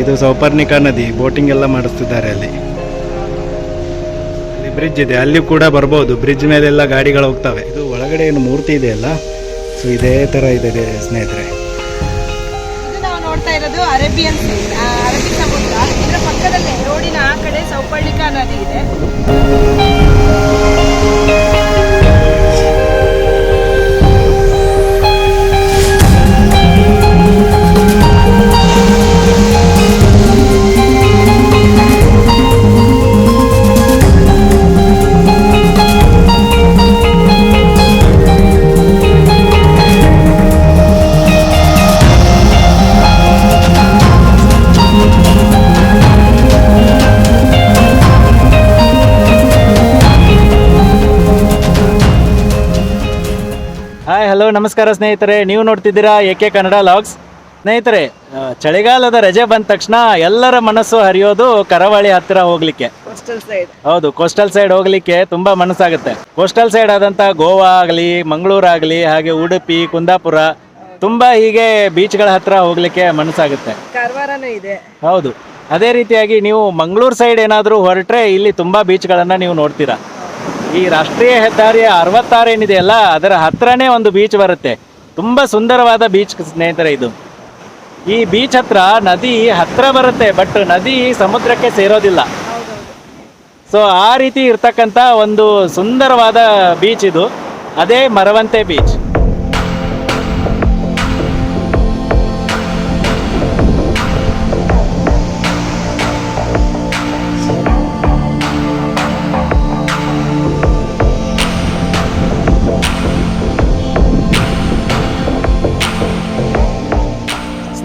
ಇದು ಸೌಪರ್ಣಿಕಾ ನದಿ, ಬೋಟಿಂಗ್ ಎಲ್ಲ ಮಾಡಿಸ್ತಿದ್ದಾರೆ ಅಲ್ಲಿ. ಅಲ್ಲಿ ಬ್ರಿಡ್ಜ್ ಇದೆ ಅಲ್ಲಿ ಕೂಡ ಬರ್ಬೋದು. ಬ್ರಿಡ್ಜ್ ಮೇಲೆಲ್ಲ ಗಾಡಿಗಳು ಹೋಗ್ತವೆ. ಇದು ಒಳಗಡೆ ಏನು ಮೂರ್ತಿ ಇದೆ ಅಲ್ಲ? ಸೊ ಇದೇ ತರ ಇದೆ ಸ್ನೇಹಿತರೆ. ನೋಡ್ತಾ ಇರೋದು ಅರೇಬಿಯನ್ ಅರಬ್ಬಿ ಸಮುದ್ರ. ಇದರ ಪಕ್ಕದಲ್ಲೇ, ರೋಡಿನ ಆ ಕಡೆ ಸೌಪರ್ಣಿಕಾ ನದಿ ಇದೆ. ನಮಸ್ಕಾರ ಸ್ನೇಹಿತರೆ ನೀವು ನೋಡ್ತಿದ್ದೀರಾ ಏಕೆ ಕನ್ನಡ ಲಾಗ್ಸ್. ಸ್ನೇಹಿತರೆ ಚಳಿಗಾಲದ ರಜೆ ಬಂದ ತಕ್ಷಣ ಎಲ್ಲರ ಮನಸ್ಸು ಹರಿಯೋದು ಕರಾವಳಿ ಹತ್ತಿರ ಹೋಗ್ಲಿಕ್ಕೆ. ಹೌದು ಕೋಸ್ಟಲ್ ಸೈಡ್ ಹೋಗ್ಲಿಕ್ಕೆ ತುಂಬಾ ಮನಸ್ಸಾಗುತ್ತೆ. ಕೋಸ್ಟಲ್ ಸೈಡ್ ಆದಂತ ಗೋವಾ ಆಗಲಿ ಮಂಗಳೂರು ಆಗಲಿ ಹಾಗೆ ಉಡುಪಿ ಕುಂದಾಪುರ ತುಂಬಾ ಹೀಗೆ ಬೀಚ್ಗಳ ಹತ್ರ ಹೋಗ್ಲಿಕ್ಕೆ ಮನಸ್ಸಾಗುತ್ತೆ. ಇದೆ. ಹೌದು ಅದೇ ರೀತಿಯಾಗಿ ನೀವು ಮಂಗಳೂರು ಸೈಡ್ ಏನಾದರೂ ಹೊರಟ್ರೆ ಇಲ್ಲಿ ತುಂಬಾ ಬೀಚ್ಗಳನ್ನ ನೀವು ನೋಡ್ತೀರಾ. ಈ ರಾಷ್ಟ್ರೀಯ ಹೆದ್ದಾರಿಯ ಅರವತ್ತಾರು ಏನಿದೆಯಲ್ಲ ಅದರ ಹತ್ರನೇ ಒಂದು ಬೀಚ್ ಬರುತ್ತೆ. ತುಂಬ ಸುಂದರವಾದ ಬೀಚ್ ಸ್ನೇಹಿತರೆ ಇದು. ಈ ಬೀಚ್ ಹತ್ರ ನದಿ ಹತ್ರ ಬರುತ್ತೆ ಬಟ್ ನದಿ ಸಮುದ್ರಕ್ಕೆ ಸೇರೋದಿಲ್ಲ. ಸೊ ಆ ರೀತಿ ಇರ್ತಕ್ಕಂಥ ಒಂದು ಸುಂದರವಾದ ಬೀಚ್ ಇದು. ಅದೇ ಮರವಂತೆ ಬೀಚ್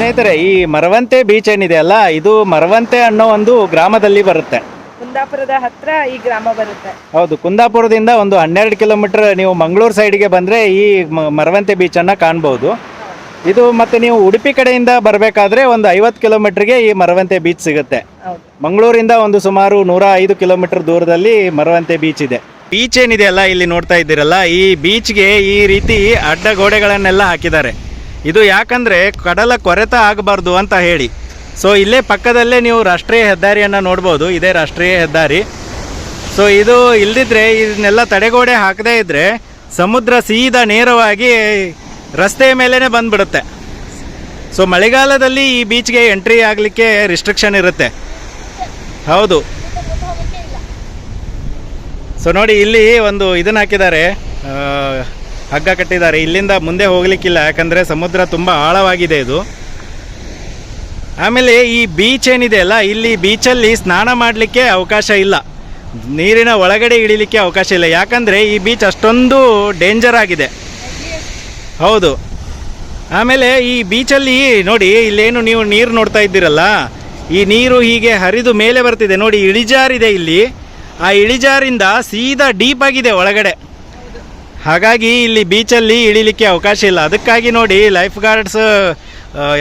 ಸ್ನೇಹಿತರೆ ಈ ಮರವಂತೆ ಬೀಚ್ ಏನಿದೆ ಅಲ್ಲ ಇದು ಮರವಂತೆ ಅನ್ನೋ ಒಂದು ಗ್ರಾಮದಲ್ಲಿ ಬರುತ್ತೆ. ಕುಂದಾಪುರದ ಹತ್ರ ಈ ಗ್ರಾಮ ಬರುತ್ತೆ. ಹೌದು ಕುಂದಾಪುರದಿಂದ ಒಂದು ಹನ್ನೆರಡು ಕಿಲೋಮೀಟರ್ ನೀವು ಮಂಗಳೂರು ಸೈಡ್ಗೆ ಬಂದರೆ ಈ ಮರವಂತೆ ಬೀಚ್ ಅನ್ನ ಕಾಣ್ಬೋದು. ಇದು ಮತ್ತೆ ನೀವು ಉಡುಪಿ ಕಡೆಯಿಂದ ಬರಬೇಕಾದ್ರೆ ಒಂದು ಐವತ್ತು ಕಿಲೋಮೀಟರ್ಗೆ ಈ ಮರವಂತೆ ಬೀಚ್ ಸಿಗುತ್ತೆ. ಹೌದು. ಮಂಗಳೂರಿಂದ ಒಂದು ಸುಮಾರು ನೂರ ಐದು ಕಿಲೋಮೀಟರ್ ದೂರದಲ್ಲಿ ಮರವಂತೆ ಬೀಚ್ ಇದೆ. ಬೀಚ್ ಏನಿದೆಯಲ್ಲ ಇಲ್ಲಿ ನೋಡ್ತಾ ಇದ್ದೀರಲ್ಲ ಈ ಬೀಚ್ಗೆ ಈ ರೀತಿ ಅಡ್ಡ ಗೋಡೆಗಳನ್ನೆಲ್ಲ ಹಾಕಿದ್ದಾರೆ. ಇದು ಯಾಕಂದರೆ ಕಡಲ ಕೊರೆತ ಆಗಬಾರ್ದು ಅಂತ ಹೇಳಿ. ಸೊ ಇಲ್ಲೇ ಪಕ್ಕದಲ್ಲೇ ನೀವು ರಾಷ್ಟ್ರೀಯ ಹೆದ್ದಾರಿಯನ್ನು ನೋಡ್ಬೋದು, ಇದೇ ರಾಷ್ಟ್ರೀಯ ಹೆದ್ದಾರಿ. ಸೊ ಇದು ಇಲ್ದಿದ್ರೆ ಇದನ್ನೆಲ್ಲ ತಡೆಗೋಡೆ ಹಾಕದೇ ಇದ್ದರೆ ಸಮುದ್ರ ಸೀದಾ ನೇರವಾಗಿ ರಸ್ತೆಯ ಮೇಲೇ ಬಂದುಬಿಡುತ್ತೆ. ಸೊ ಮಳೆಗಾಲದಲ್ಲಿ ಈ ಬೀಚ್ಗೆ ಎಂಟ್ರಿ ಆಗಲಿಕ್ಕೆ ರಿಸ್ಟ್ರಿಕ್ಷನ್ ಇರುತ್ತೆ. ಹೌದು. ಸೊ ನೋಡಿ, ಇಲ್ಲಿ ಒಂದು ಇದನ್ನು ಹಾಕಿದ್ದಾರೆ ಹಗ್ಗ ಕಟ್ಟಿದ್ದಾರೆ. ಇಲ್ಲಿಂದ ಮುಂದೆ ಹೋಗಲಿಕ್ಕಿಲ್ಲ, ಯಾಕಂದ್ರೆ ಸಮುದ್ರ ತುಂಬ ಆಳವಾಗಿದೆ ಇದು. ಆಮೇಲೆ ಈ ಬೀಚ್ ಏನಿದೆ ಅಲ್ಲ, ಇಲ್ಲಿ ಬೀಚಲ್ಲಿ ಸ್ನಾನ ಮಾಡಲಿಕ್ಕೆ ಅವಕಾಶ ಇಲ್ಲ. ನೀರಿನ ಒಳಗಡೆ ಇಳಿಲಿಕ್ಕೆ ಅವಕಾಶ ಇಲ್ಲ. ಯಾಕಂದರೆ ಈ ಬೀಚ್ ಅಷ್ಟೊಂದು ಡೇಂಜರ್ ಆಗಿದೆ. ಹೌದು. ಆಮೇಲೆ ಈ ಬೀಚಲ್ಲಿ ನೋಡಿ, ಇಲ್ಲೇನು ನೀವು ನೀರು ನೋಡ್ತಾ ಇದ್ದೀರಲ್ಲ, ಈ ನೀರು ಹೀಗೆ ಹರಿದು ಮೇಲೆ ಬರ್ತಿದೆ. ನೋಡಿ, ಇಳಿಜಾರಿದೆ ಇಲ್ಲಿ. ಆ ಇಳಿಜಾರಿಂದ ಸೀದಾ ಡೀಪ್ ಆಗಿದೆ ಒಳಗಡೆ. ಹಾಗಾಗಿ ಇಲ್ಲಿ ಬೀಚಲ್ಲಿ ಇಳಿಲಿಕ್ಕೆ ಅವಕಾಶ ಇಲ್ಲ. ಅದಕ್ಕಾಗಿ ನೋಡಿ ಲೈಫ್ ಗಾರ್ಡ್ಸ್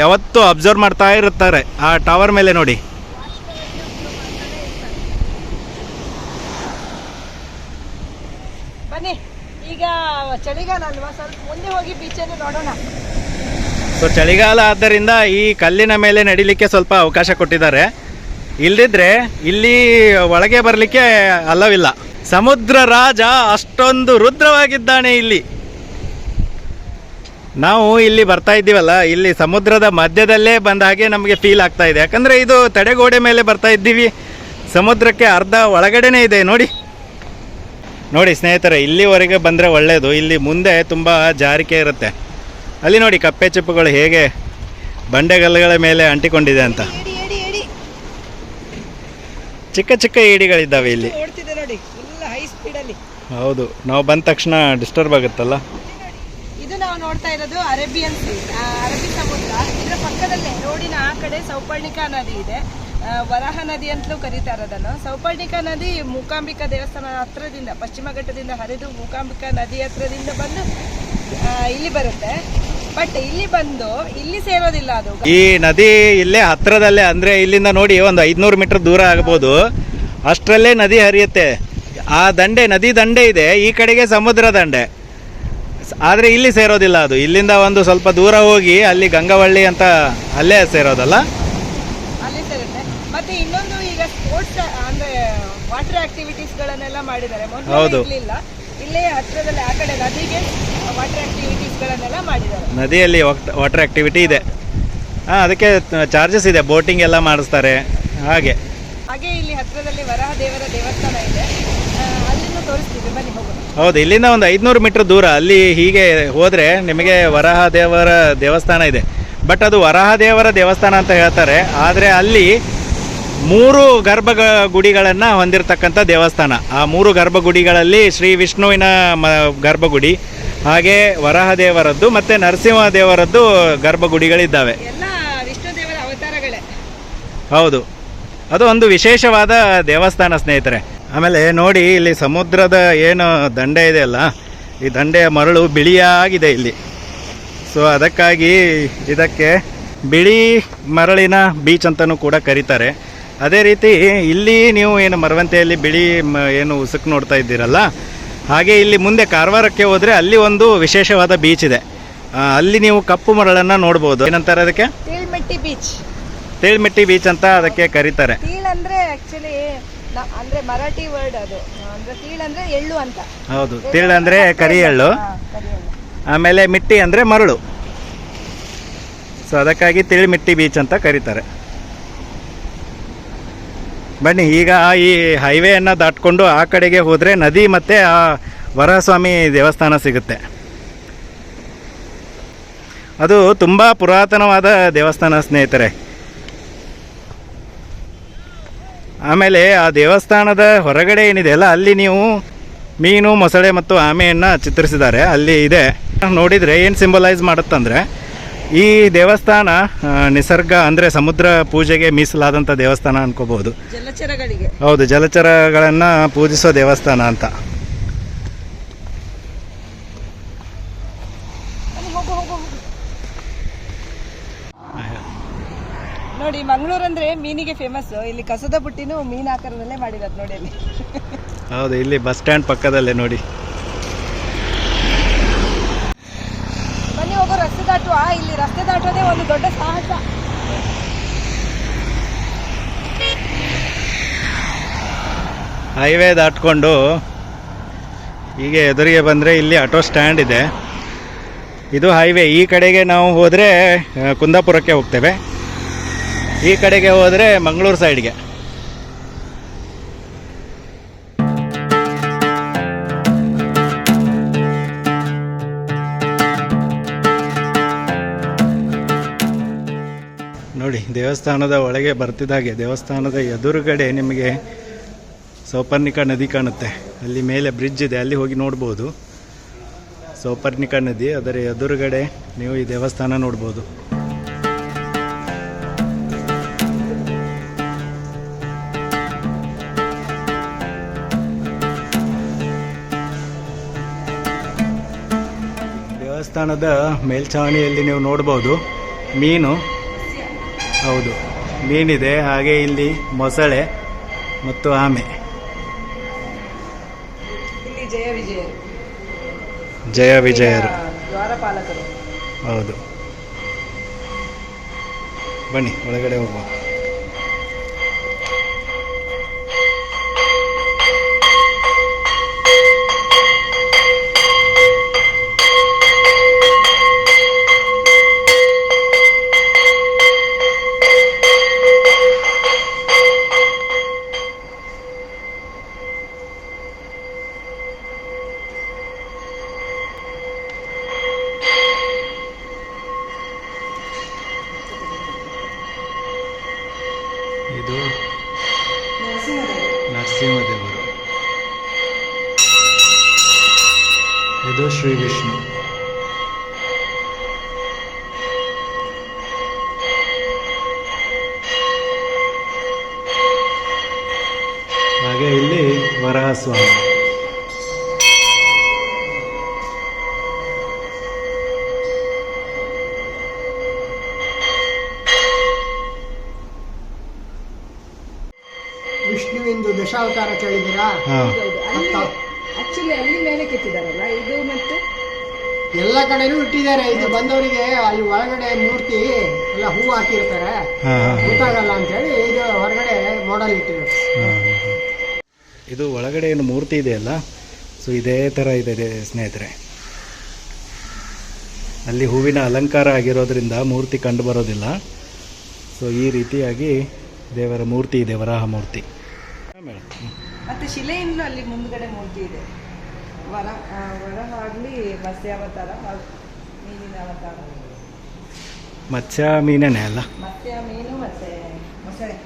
ಯಾವತ್ತೂ ಅಬ್ಸರ್ವ್ ಮಾಡ್ತಾ ಇರುತ್ತಾರೆ. ಆ ಟವರ್ ಮೇಲೆ ನೋಡಿ. ಬನ್ನಿ ಈಗ ಚಳಿಗಾಲ ಅಲ್ವಾ ಸ್ವಲ್ಪ ಮುಂದೆ ಹೋಗಿ ಬೀಚನ್ನು ನೋಡೋಣ. ಸೊ ಚಳಿಗಾಲ ಆದ್ದರಿಂದ ಈ ಕಲ್ಲಿನ ಮೇಲೆ ನಡಿಲಿಕ್ಕೆ ಸ್ವಲ್ಪ ಅವಕಾಶ ಕೊಟ್ಟಿದ್ದಾರೆ. ಇಲ್ದಿದ್ರೆ ಇಲ್ಲಿ ಒಳಗೆ ಬರಲಿಕ್ಕೆ ಅಲ್ಲವಿಲ್ಲ. ಸಮುದ್ರ ರಾಜ ಅಷ್ಟೊಂದು ರುದ್ರವಾಗಿದ್ದಾನೆ ಇಲ್ಲಿ. ನಾವು ಇಲ್ಲಿ ಬರ್ತಾ ಇದ್ದೀವಲ್ಲ, ಇಲ್ಲಿ ಸಮುದ್ರದ ಮಧ್ಯದಲ್ಲೇ ಬಂದ ಹಾಗೆ ನಮಗೆ ಫೀಲ್ ಆಗ್ತಾ ಇದೆ. ಯಾಕಂದ್ರೆ ಇದು ತಡೆಗೋಡೆ ಮೇಲೆ ಬರ್ತಾ ಇದ್ದೀವಿ. ಸಮುದ್ರಕ್ಕೆ ಅರ್ಧ ಒಳಗಡೆನೇ ಇದೆ, ನೋಡಿ. ನೋಡಿ ಸ್ನೇಹಿತರೆ, ಇಲ್ಲಿವರೆಗೆ ಬಂದರೆ ಒಳ್ಳೆಯದು ಇಲ್ಲಿ ಮುಂದೆ ತುಂಬ ಜಾರಿಕೆ ಇರುತ್ತೆ. ಅಲ್ಲಿ ನೋಡಿ ಕಪ್ಪೆ ಚಿಪ್ಪುಗಳು ಹೇಗೆ ಬಂಡೆಗಲ್ಲುಗಳ ಮೇಲೆ ಅಂಟಿಕೊಂಡಿದೆ ಅಂತ. ಚಿಕ್ಕ ಚಿಕ್ಕ ಏಡಿಗಳಿದ್ದಾವೆ ಇಲ್ಲಿ ಓಡ್ತಿದೆ ನೋಡಿ ಫುಲ್ ಹೈ ಸ್ಪೀಡಲ್ಲಿ ಹೌದು. ನಾವು ಬಂದ ತಕ್ಷಣ ಡಿಸ್ಟರ್ಬ್ ಆಗುತ್ತಲ್ಲ? ಇದು ನಾವು ನೋಡ್ತಾ ಇರೋದು ಅರೇಬಿಯನ್ ಸೀ ಅರಬ್ಬಿ ಸಮುದ್ರ. ಇದರ ಪಕ್ಕದಲ್ಲೇ ರೋಡಿನ ಆ ಕಡೆ ಸೌಪರ್ಣಿಕಾ ನದಿ ಇದೆ. ವರಾಹ ನದಿ ಅಂತಲೂ ಕರೀತಾ ಇರೋದನ್ನು. ಸೌಪರ್ಣಿಕಾ ನದಿ ಮೂಕಾಂಬಿಕಾ ದೇವಸ್ಥಾನ ಹತ್ರದಿಂದ ಪಶ್ಚಿಮ ಘಟ್ಟದಿಂದ ಹರಿದು ಮೂಕಾಂಬಿಕಾ ನದಿ ಹತ್ರದಿಂದ ಬಂದು ಇಲ್ಲಿ ಬರುತ್ತೆ. ಬಟ್ ಇಲ್ಲಿ ಬಂದು ಇಲ್ಲಿ ಸೇರೋದಿಲ್ಲ ಅದು. ಈ ನದಿ ಇಲ್ಲೇ ಹತ್ರದಲ್ಲೇ ಅಂದ್ರೆ ಇಲ್ಲಿಂದ ನೋಡಿ ಒಂದು ಐದುನೂರು ಮೀಟರ್ ದೂರ ಆಗ್ಬೋದು. ಅಷ್ಟರಲ್ಲೇ ನದಿ ಹರಿಯುತ್ತೆ. ಆ ದಂಡೆ ನದಿ ದಂಡೆ ಇದೆ ಈ ಕಡೆಗೆ ಸಮುದ್ರ ದಂಡೆ. ಆದರೆ ಇಲ್ಲಿ ಸೇರೋದಿಲ್ಲ ಅದು. ಇಲ್ಲಿಂದ ಒಂದು ಸ್ವಲ್ಪ ದೂರ ಹೋಗಿ ಅಲ್ಲಿ ಗಂಗವಳ್ಳಿ ಅಂತ ಅಲ್ಲೇ ಸೇರೋದಲ್ಲ? ಮತ್ತೆ ಇನ್ನೊಂದು ಈಗ ಸ್ಪೋರ್ಟ್ಸ್ ಅಂದ್ರೆ ವಾಟರ್ ಆಕ್ಟಿವಿಟೀಸ್ ಗಳನ್ನೆಲ್ಲ ಮಾಡಿದ್ದಾರೆ. ಹೌದು. ಇಲ್ಲೇ ಹತ್ರದಲ್ಲಿ ಆ ಕಡೆ ನದಿಗೆ ವಾಟರ್ ಆಕ್ಟಿವಿಟೀಸ್ ಗಳನ್ನೆಲ್ಲ ಮಾಡಿದ್ದಾರೆ. ನದಿಯಲ್ಲಿ ವಾಟರ್ ಆಕ್ಟಿವಿಟಿ ಇದೆ. ಹಾಂ ಅದಕ್ಕೆ ಚಾರ್ಜಸ್ ಇದೆ. ಬೋಟಿಂಗ್ ಎಲ್ಲ ಮಾಡಿಸ್ತಾರೆ. ಹಾಗೆ. ಹಾಗೆ ಇಲ್ಲಿ ಹತ್ರದಲ್ಲಿ ವರಹ ದೇವರ ದೇವಸ್ಥಾನ ಇದೆ. ಹೌದು, ಇಲ್ಲಿಂದ ಒಂದು ಐದುನೂರು ಮೀಟರ್ ದೂರ. ಅಲ್ಲಿ ಹೀಗೆ ಹೋದರೆ ನಿಮಗೆ ವರಹ ದೇವರ ದೇವಸ್ಥಾನ ಇದೆ. ಬಟ್ ಅದು ವರಹ ದೇವರ ದೇವಸ್ಥಾನ ಅಂತ ಹೇಳ್ತಾರೆ. ಆದರೆ ಅಲ್ಲಿ ಮೂರು ಗರ್ಭ ಗುಡಿಗಳನ್ನು ಹೊಂದಿರತಕ್ಕಂಥ ದೇವಸ್ಥಾನ. ಆ ಮೂರು ಗರ್ಭಗುಡಿಗಳಲ್ಲಿ ಶ್ರೀ ವಿಷ್ಣುವಿನ ಮ ಗರ್ಭಗುಡಿ, ಹಾಗೆ ವರಹ ದೇವರದ್ದು ಮತ್ತು ನರಸಿಂಹ ದೇವರದ್ದು ಗರ್ಭಗುಡಿಗಳಿದ್ದಾವೆ. ಹೌದು. ಅದು ಒಂದು ವಿಶೇಷವಾದ ದೇವಸ್ಥಾನ ಸ್ನೇಹಿತರೆ. ಆಮೇಲೆ ನೋಡಿ ಇಲ್ಲಿ ಸಮುದ್ರದ ಏನು ದಂಡೆ ಇದೆ ಅಲ್ಲ ಈ ದಂಡೆಯ ಮರಳು ಬಿಳಿಯಾಗಿದೆ ಇಲ್ಲಿ. ಸೊ ಅದಕ್ಕಾಗಿ ಇದಕ್ಕೆ ಬಿಳಿ ಮರಳಿನ ಬೀಚ್ ಅಂತಲೂ ಕೂಡ ಕರೀತಾರೆ. ಅದೇ ರೀತಿ ಇಲ್ಲಿ ನೀವು ಏನು ಮರವಂತೆಯಲ್ಲಿ ಬಿಳಿ ಏನು ಉಸುಕು ನೋಡ್ತಾ ಇದ್ದೀರಲ್ಲ ಹಾಗೆ ಇಲ್ಲಿ ಮುಂದೆ ಕಾರವಾರಕ್ಕೆ ಹೋದರೆ ಅಲ್ಲಿ ಒಂದು ವಿಶೇಷವಾದ ಬೀಚ್ ಇದೆ. ಅಲ್ಲಿ ನೀವು ಕಪ್ಪು ಮರಳನ್ನು ನೋಡ್ಬೋದು. ಏನಂತಾರೆ ಅದಕ್ಕೆ? ತೇಳ್ಮೆಟ್ಟಿ ಬೀಚ್ ತೇಳ್ಮೆಟ್ಟಿ ಬೀಚ್ ಅಂತ ಅದಕ್ಕೆ ಕರೀತಾರೆ. ಅಂದ್ರೆ ಆಕ್ಚುಲಿ ಅಂದ್ರೆ ಮರಾಠಿ ವರ್ಡ್ ಅದು. ಅಂದ್ರೆ ತೀಳ್ ಅಂದ್ರೆ ಎಳ್ಳು ಅಂತ. ಹೌದು ತಿಳ್ ಅಂದ್ರೆ ಕರಿ ಎಳ್ಳು ಹಾ, ಕರಿ ಎಳ್ಳು. ಆಮೇಲೆ ಮಿಟ್ಟಿ ಅಂದ್ರೆ ಮರಳು. ಸೊ ಅದಕ್ಕಾಗಿ ತಿಳಿ ಮಿಟ್ಟಿ ಬೀಚ್ ಅಂತ ಕರೀತಾರೆ. ಬನ್ನಿ ಈಗ ಈ ಹೈವೇಯನ್ನು ದಾಟ್ಕೊಂಡು ಆ ಕಡೆಗೆ ಹೋದರೆ ನದಿ ಮತ್ತು ಆ ವರಸ್ವಾಮಿ ದೇವಸ್ಥಾನ ಸಿಗುತ್ತೆ. ಅದು ತುಂಬ ಪುರಾತನವಾದ ದೇವಸ್ಥಾನ ಸ್ನೇಹಿತರೆ. ಆಮೇಲೆ ಆ ದೇವಸ್ಥಾನದ ಹೊರಗಡೆ ಏನಿದೆ ಅಲ್ಲ ಅಲ್ಲಿ ನೀವು ಮೀನು ಮೊಸಳೆ ಮತ್ತು ಆಮೆಯನ್ನು ಚಿತ್ರಿಸಿದ್ದಾರೆ. ಅಲ್ಲಿ ಇದೆ. ನೋಡಿದರೆ ಏನು ಸಿಂಬಲೈಸ್ ಮಾಡುತ್ತಂದರೆ ಈ ದೇವಸ್ಥಾನ ನಿಸರ್ಗ ಅಂದರೆ ಸಮುದ್ರ ಪೂಜೆಗೆ ಮೀಸಲಾದಂಥ ದೇವಸ್ಥಾನ ಅನ್ಕೋಬಹುದು. ಜಲಚರಗಳಿಗೆ. ಹೌದು ಜಲಚರಗಳನ್ನು ಪೂಜಿಸೋ ದೇವಸ್ಥಾನ ಅಂತ ಬನ್ನಿ, ಹೋಗು, ಹೋಗು, ಹೋಗು. ನೋಡಿ ಮಂಗಳೂರು ಅಂದ್ರೆ ಮೀನಿಗೆ ಫೇಮಸ್ ಇಲ್ಲಿ ಕಸದ ಬುಟ್ಟಿನೂ ಮೀನ್ ಆಕಾರದಲ್ಲೇ ಮಾಡಿರೋದು ನೋಡಿ ಅಲ್ಲಿ. ಹೌದು ಇಲ್ಲಿ ಬಸ್ ಸ್ಟ್ಯಾಂಡ್ ಪಕ್ಕದಲ್ಲೇ ನೋಡಿ. ಬನ್ನಿ ಹೋಗೋ ರಸ್ತೆ ದಾಟುವ ಇಲ್ಲಿ ರಸ್ತೆ ದಾಟೋದೇ ಒಂದು ದೊಡ್ಡ ಸಾಹಸ. ಹೈವೇ ದಾಟ್ಕೊಂಡು ಹೀಗೆ ಎದುರಿಗೆ ಬಂದರೆ ಇಲ್ಲಿ ಆಟೋ ಸ್ಟ್ಯಾಂಡ್ ಇದೆ. ಇದು ಹೈವೇ. ಈ ಕಡೆಗೆ ನಾವು ಹೋದರೆ ಕುಂದಾಪುರಕ್ಕೆ ಹೋಗ್ತೇವೆ. ಈ ಕಡೆಗೆ ಹೋದರೆ ಮಂಗಳೂರು ಸೈಡ್ಗೆ. ನೋಡಿ, ದೇವಸ್ಥಾನದ ಒಳಗೆ ಬರ್ತಿದ್ದಾಗೆ ದೇವಸ್ಥಾನದ ಎದುರುಗಡೆ ನಿಮಗೆ ಸೌಪರ್ಣಿಕ ನದಿ ಕಾಣುತ್ತೆ. ಅಲ್ಲಿ ಮೇಲೆ ಬ್ರಿಡ್ಜ್ ಇದೆ, ಅಲ್ಲಿ ಹೋಗಿ ನೋಡ್ಬೋದು. ಸೌಪರ್ಣಿಕ ನದಿ ಅದರ ಎದುರುಗಡೆ ನೀವು ಈ ದೇವಸ್ಥಾನ ನೋಡ್ಬೋದು. ದೇವಸ್ಥಾನದ ಮೇಲ್ಛಾವಣಿಯಲ್ಲಿ ನೀವು ನೋಡ್ಬೋದು. ಮೀನು. ಹೌದು. ಮೀನಿದೆ. ಹಾಗೆ ಇಲ್ಲಿ ಮೊಸಳೆ ಮತ್ತು ಆಮೆ. ಜಯ ವಿಜಯರು. ಜಯ ವಿಜಯರು. ದ್ವಾರಪಾಲಕರು. ಹೌದು. ಬನ್ನಿ ಒಳಗಡೆ ಹೋಗುವ. ಇದು ನರಸಿಂಹದೇವರು. ಇದು ಶ್ರೀ ವಿಷ್ಣು. ಹಾಗೆ ಇಲ್ಲಿ ವರಹಸ್ವಾಮಿ ದಶಾವತಾರ ಕೇಳಿದ್ದೀರಾ? ಹಾ. ಅಲ್ಲಿ ಆಕ್ಚುಲಿ ಅಲ್ಲಿ ಮೇಲೆ ಕೆತ್ತಿದಾರಲ್ಲ ಇದು ಮತ್ತೆ? ಎಲ್ಲ ಕಡೆನೂ ಇಟ್ಟಿದ್ದಾರೆ. ಇದು ಬಂದವರಿಗೆ ಅಲ್ಲಿ ಒಳಗಡೆ ಮೂರ್ತಿ ಎಲ್ಲ ಹೂ ಹಾಕಿರ್ತಾರೆ. ಗೊತ್ತಾಗಲ್ಲ ಅಂತ ಹೇಳಿ ರೋಡಲ್ಲಿ ಇಟ್ಟಿರೋದು. ಇದು ಒಳಗಡೆ ಏನು ಮೂರ್ತಿ ಇದೆಯಲ್ಲ? ಸೊ ಇದೇ ಥರ ಇದೆ ಇದೆ ಸ್ನೇಹಿತರೆ. ಅಲ್ಲಿ ಹೂವಿನ ಅಲಂಕಾರ ಆಗಿರೋದ್ರಿಂದ ಮೂರ್ತಿ ಕಂಡು ಬರೋದಿಲ್ಲ. ಸೊ ಈ ರೀತಿಯಾಗಿ ದೇವರ ಮೂರ್ತಿ ಇದೆ ವರಾಹ ಮೂರ್ತಿ. ಮತ್ತೆ ಶಿಲೆಯಿಂದ ಅಲ್ಲಿ ಮುಂದ್ಗಡೆ ಮೂರ್ತಿ ಇದೆ. ವರ ವರಹಾಗಲಿ ಮತ್ಸ್ಯ ಹಾಗೂ ಮೀನಿನ ಅವತಾರ. ಮತ್ಸ್ಯ ಮೀನೇನೆ ಅಲ್ಲ? ಮತ್ಸ್ಯ ಮೀನು ಮತ್ತೆ ಮೊಸಳೆ.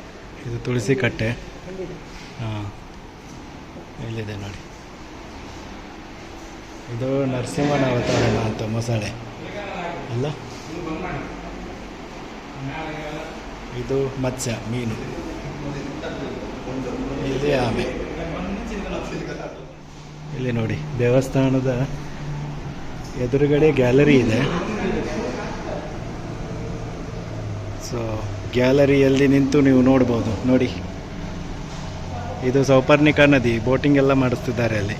ಇದು ತುಳಸಿ ಕಟ್ಟೆ. ಹಾಂ ಇಲ್ಲಿದೆ ನೋಡಿ. ಇದು ನರಸಿಂಹನ ಅವತಾರ ಅಂತ ಮೊಸಳೆ. ಅಲ್ಲ? ಇದು ಮತ್ಸ್ಯ ಮೀನು. ಇಲ್ಲಿ ಆಮೆ ಇಲ್ಲಿ ನೋಡಿ, ದೇವಸ್ಥಾನದ ಎದುರುಗಡೆ ಗ್ಯಾಲರಿ ಇದೆ. ಸೊ ಗ್ಯಾಲರಿಯಲ್ಲಿ ನಿಂತು ನೀವು ನೋಡ್ಬೋದು. ನೋಡಿ, ಇದು ಸೌಪರ್ಣಿಕಾ ನದಿ, ಬೋಟಿಂಗ್ ಎಲ್ಲ ಮಾಡಿಸ್ತಿದ್ದಾರೆ ಅಲ್ಲಿ.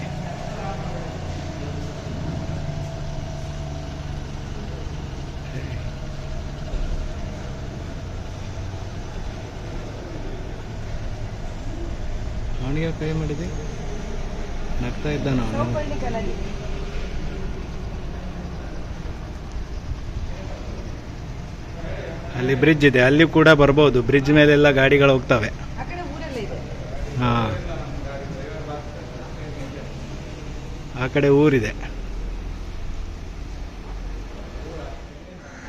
ಪೇ ಮಾಡಿದೆ ನಗ್ತಾ ಇದ್ದ ನಾನು. ಅಲ್ಲಿ ಬ್ರಿಡ್ಜ್ ಇದೆ. ಅಲ್ಲಿ ಕೂಡ ಬರ್ಬೋದು. ಬ್ರಿಡ್ಜ್ ಮೇಲೆಲ್ಲ ಗಾಡಿಗಳು ಹೋಗ್ತವೆ. ಹಾ. ಆ ಕಡೆ ಊರಿದೆ.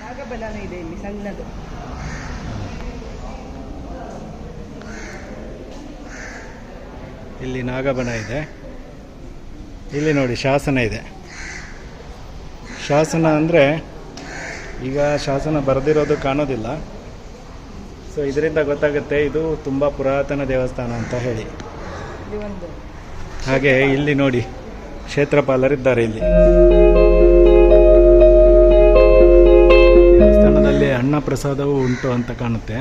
ನಾಗಬಲನ ಇದೆ ಇಲ್ಲಿ ಸಣ್ಣದು. ಇಲ್ಲಿ ನಾಗಬನ ಇದೆ. ಇಲ್ಲಿ ನೋಡಿ ಶಾಸನ ಇದೆ. ಶಾಸನ ಅಂದರೆ ಈಗ ಶಾಸನ ಬರೆದಿರೋದು ಕಾಣೋದಿಲ್ಲ. ಸೊ ಇದರಿಂದ ಗೊತ್ತಾಗುತ್ತೆ ಇದು ತುಂಬ ಪುರಾತನ ದೇವಸ್ಥಾನ ಅಂತ ಹೇಳಿ. ಹಾಗೆ ಇಲ್ಲಿ ನೋಡಿ ಕ್ಷೇತ್ರಪಾಲರಿದ್ದಾರೆ ಇಲ್ಲಿ. ದೇವಸ್ಥಾನದಲ್ಲಿ ಅನ್ನ ಪ್ರಸಾದವೂ ಉಂಟು ಅಂತ ಕಾಣುತ್ತೆ.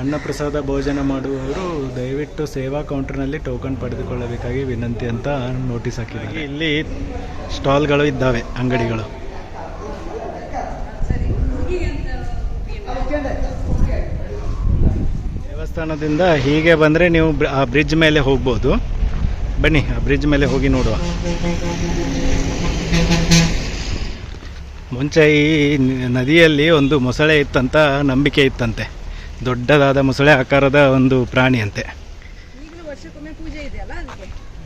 ಅನ್ನ ಪ್ರಸಾದ ಭೋಜನ ಮಾಡುವವರು ದಯವಿಟ್ಟು ಸೇವಾ ಕೌಂಟರ್ನಲ್ಲಿ ಟೋಕನ್ ಪಡೆದುಕೊಳ್ಳಬೇಕಾಗಿ ವಿನಂತಿ ಅಂತ ನೋಟಿಸ್ ಹಾಕಿದ್ದಾರೆ. ಇಲ್ಲಿ ಸ್ಟಾಲ್ಗಳು ಇದ್ದಾವೆ, ಅಂಗಡಿಗಳು. ದೇವಸ್ಥಾನದಿಂದ ಹೀಗೆ ಬಂದರೆ ನೀವು ಆ ಬ್ರಿಡ್ಜ್ ಮೇಲೆ ಹೋಗ್ಬೋದು. ಬನ್ನಿ, ಆ ಬ್ರಿಡ್ಜ್ ಮೇಲೆ ಹೋಗಿ ನೋಡುವ. ಮುಂಚೆ ಈ ನದಿಯಲ್ಲಿ ಒಂದು ಮೊಸಳೆ ಇತ್ತಂತ ನಂಬಿಕೆ ಇತ್ತಂತೆ. ದೊಡ್ಡದಾದ ಮೊಸಳೆ ಆಕಾರದ ಒಂದು ಪ್ರಾಣಿಯಂತೆ.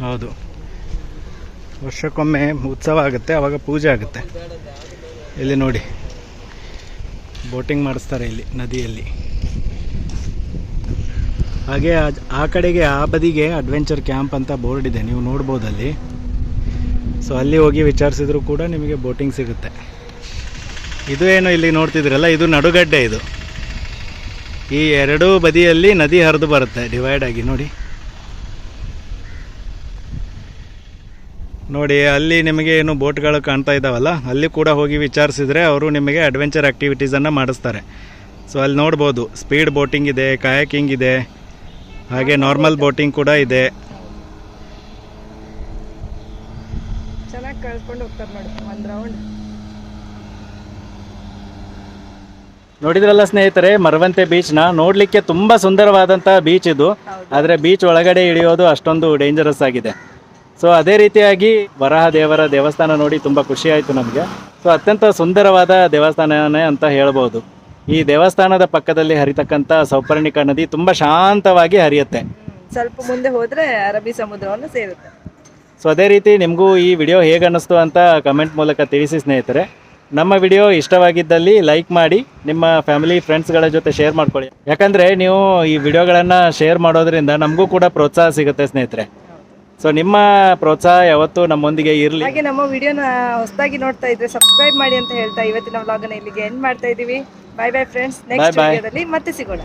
ಹೌದು. ವರ್ಷಕ್ಕೊಮ್ಮೆ ಉತ್ಸವ ಆಗುತ್ತೆ ಆವಾಗ ಪೂಜೆ ಆಗುತ್ತೆ. ಇಲ್ಲಿ ನೋಡಿ. ಬೋಟಿಂಗ್ ಮಾಡಿಸ್ತಾರೆ ಇಲ್ಲಿ ನದಿಯಲ್ಲಿ. ಹಾಗೆ ಆ- ಆ ಕಡೆಗೆ ಆ ಬದಿಗೆ ಅಡ್ವೆಂಚರ್ ಕ್ಯಾಂಪ್ ಅಂತ ಬೋರ್ಡ್ ಇದೆ ನೀವು ನೋಡ್ಬೋದು ಅಲ್ಲಿ. ಸೊ ಅಲ್ಲಿ ಹೋಗಿ ವಿಚಾರಿಸಿದ್ರು ಕೂಡ ನಿಮಗೆ ಬೋಟಿಂಗ್ ಸಿಗುತ್ತೆ. ಇದು ಏನು ಇಲ್ಲಿ ನೋಡ್ತಿದ್ರಲ್ಲ ಇದು ನಡುಗಡ್ಡೆ ಇದು. ಈ ಎರಡೂ ಬದಿಯಲ್ಲಿ ನದಿ ಹರಿದು ಬರುತ್ತೆ ಡಿವೈಡ್ ಆಗಿ, ನೋಡಿ. ನೋಡಿ, ಅಲ್ಲಿ ನಿಮಗೆ ಏನು ಬೋಟ್ಗಳು ಕಾಣ್ತಾ ಇದ್ದಾವಲ್ಲ ಅಲ್ಲಿ ಕೂಡ ಹೋಗಿ ವಿಚಾರಿಸಿದ್ರೆ ಅವರು ನಿಮಗೆ ಅಡ್ವೆಂಚರ್ ಆ್ಯಕ್ಟಿವಿಟೀಸನ್ನು ಮಾಡಿಸ್ತಾರೆ. ಸೊ ಅಲ್ಲಿ ನೋಡ್ಬೋದು ಸ್ಪೀಡ್ ಬೋಟಿಂಗ್ ಇದೆ ಕಾಯಕಿಂಗ್ ಇದೆ, ಹಾಗೆ ನಾರ್ಮಲ್ ಬೋಟಿಂಗ್ ಕೂಡ ಇದೆ. ಚೆನ್ನಾಗಿ ಕಳ್ಕೊಂಡು ಹೋಗ್ತಾರೆ ನೋಡಿ, ಒಂದು ರೌಂಡ್ ನೋಡಿದ್ರಲ್ಲ ಸ್ನೇಹಿತರೆ ಮರವಂತೆ ಬೀಚ್ನ ನೋಡಲಿಕ್ಕೆ ತುಂಬ ಸುಂದರವಾದಂಥ ಬೀಚ್ ಇದು. ಆದರೆ ಬೀಚ್ ಒಳಗಡೆ ಇಳಿಯೋದು ಅಷ್ಟೊಂದು ಡೇಂಜರಸ್ ಆಗಿದೆ. ಸೊ ಅದೇ ರೀತಿಯಾಗಿ ವರಾಹ ದೇವರ ದೇವಸ್ಥಾನ ನೋಡಿ ತುಂಬ ಖುಷಿ ಆಯಿತು ನಮಗೆ. ಸೊ ಅತ್ಯಂತ ಸುಂದರವಾದ ದೇವಸ್ಥಾನನೇ ಅಂತ ಹೇಳ್ಬೋದು. ಈ ದೇವಸ್ಥಾನದ ಪಕ್ಕದಲ್ಲಿ ಹರಿತಕ್ಕಂಥ ಸೌಪರ್ಣಿಕಾ ನದಿ ತುಂಬ ಶಾಂತವಾಗಿ ಹರಿಯುತ್ತೆ. ಸ್ವಲ್ಪ ಮುಂದೆ ಹೋದರೆ ಅರಬ್ಬಿ ಸಮುದ್ರವನ್ನು ಸೇರುತ್ತೆ. ಸೊ ಅದೇ ರೀತಿ ನಿಮಗೂ ಈ ವಿಡಿಯೋ ಹೇಗನ್ನಿಸ್ತು ಅಂತ ಕಮೆಂಟ್ ಮೂಲಕ ತಿಳಿಸಿ ಸ್ನೇಹಿತರೆ. ನಮ್ಮ ವಿಡಿಯೋ ಇಷ್ಟವಾಗಿದ್ದಲ್ಲಿ ಲೈಕ್ ಮಾಡಿ ನಿಮ್ಮ ಫ್ಯಾಮಿಲಿ ಫ್ರೆಂಡ್ಸ್ಗಳ ಜೊತೆ ಶೇರ್ ಮಾಡ್ಕೊಳ್ಳಿ. ಯಾಕಂದರೆ ನೀವು ಈ ವಿಡಿಯೋಗಳನ್ನು ಶೇರ್ ಮಾಡೋದ್ರಿಂದ ನಮಗೂ ಕೂಡ ಪ್ರೋತ್ಸಾಹ ಸಿಗುತ್ತೆ ಸ್ನೇಹಿತರೆ. ಸೊ ನಿಮ್ಮ ಪ್ರೋತ್ಸಾಹ ಯಾವತ್ತೂ ನಮ್ಮೊಂದಿಗೆ ಇರಲಿ. ಹಾಗೆ ನಮ್ಮ ವಿಡಿಯೋನ ಹೊಸದಾಗಿ ನೋಡ್ತಾ ಇದ್ರೆ ಸಬ್ಸ್ಕ್ರೈಬ್ ಮಾಡಿ ಅಂತ ಹೇಳ್ತಾ ಇವತ್ತಿನ ವ್ಲಾಗನ್ನ ಇಲ್ಲಿಗೆ ಎಂಡ್ ಮಾಡ್ತಾ ಇದೀವಿ. Bye bye friends next. ವಿಡಿಯೋದಲ್ಲಿ ಮತ್ತೆ ಸಿಗೋಣ.